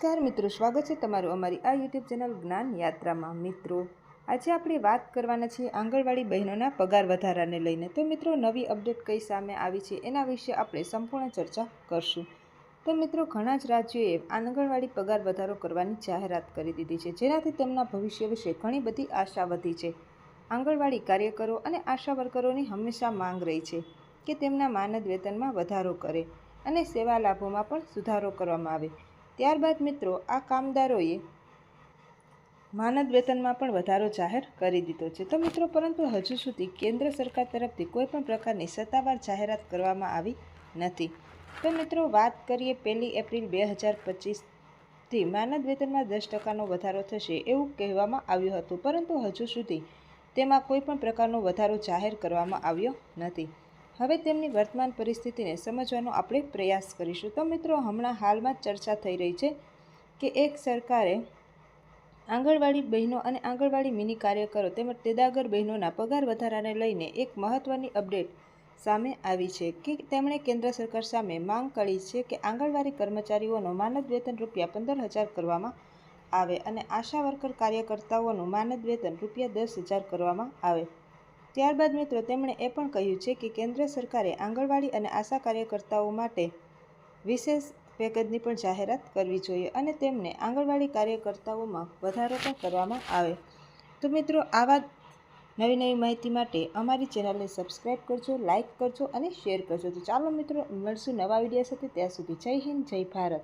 નમસ્કાર મિત્રો, સ્વાગત છે તમારું અમારી આ યુટ્યુબ ચેનલ જ્ઞાન યાત્રામાં. મિત્રો, આજે આપણે વાત કરવાના છીએ આંગણવાડી બહેનોના પગાર વધારાને લઈને. તો મિત્રો, નવી અપડેટ કઈ સામે આવી છે એના વિશે આપણે સંપૂર્ણ ચર્ચા કરશું. તો મિત્રો, ઘણા જ રાજ્યોએ આંગણવાડી પગાર વધારો કરવાની જાહેરાત કરી દીધી છે, જેનાથી તેમના ભવિષ્ય વિશે ઘણી બધી આશા વધી છે. આંગણવાડી કાર્યકરો અને આશા વર્કરોની હંમેશા માંગ રહી છે કે તેમના માનદ વેતનમાં વધારો કરે અને સેવા લાભોમાં પણ સુધારો કરવામાં આવે. ત્યારબાદ મિત્રો, આ કામદારોએ માનદ વેતનમાં પણ વધારો જાહેર કરી દીધો છે. તો મિત્રો, પરંતુ હજુ સુધી કેન્દ્ર સરકાર તરફથી કોઈ પણ પ્રકારની સત્તાવાર જાહેરાત કરવામાં આવી નથી. તો મિત્રો, વાત કરીએ પહેલી એપ્રિલ બે હજાર પચીસથી માનદ વેતનમાં દસ ટકાનો વધારો થશે એવું કહેવામાં આવ્યું હતું. પરંતુ હજુ સુધી તેમાં કોઈ પણ પ્રકારનો વધારો જાહેર કરવામાં આવ્યો નથી. હવે તેમની વર્તમાન પરિસ્થિતિને સમજવાનો આપણે પ્રયાસ કરીશું. તો મિત્રો, હમણાં હાલમાં ચર્ચા થઈ રહી છે કે એક સરકારે આંગણવાડી બહેનો અને આંગણવાડી મિની કાર્યકરો તેમજ તેદાગર બહેનોના પગાર વધારાને લઈને એક મહત્ત્વની અપડેટ સામે આવી છે કે તેમણે કેન્દ્ર સરકાર સામે માંગ કરી છે કે આંગણવાડી કર્મચારીઓનો માનદ વેતન રૂપિયા પંદર હજાર કરવામાં આવે અને આશા વર્કર કાર્યકર્તાઓનું માનદ વેતન રૂપિયા દસ હજાર કરવામાં આવે. ત્યારબાદ મિત્રો, તેમણે એ પણ કહ્યું છે કે કેન્દ્ર સરકારે આંગણવાડી અને આશા કાર્યકર્તાઓ માટે વિશેષ પેકેજની પણ જાહેરાત કરવી જોઈએ અને તેમને આંગણવાડી કાર્યકર્તાઓમાં વધારો પણ કરવામાં આવે. તો મિત્રો, આવા નવી નવી માહિતી માટે અમારી ચેનલને સબસ્ક્રાઈબ કરજો, લાઇક કરજો અને શેર કરજો. તો ચાલો મિત્રો, મળશું નવા વીડિયો સાથે. ત્યાં સુધી જય હિન્દ, જય ભારત.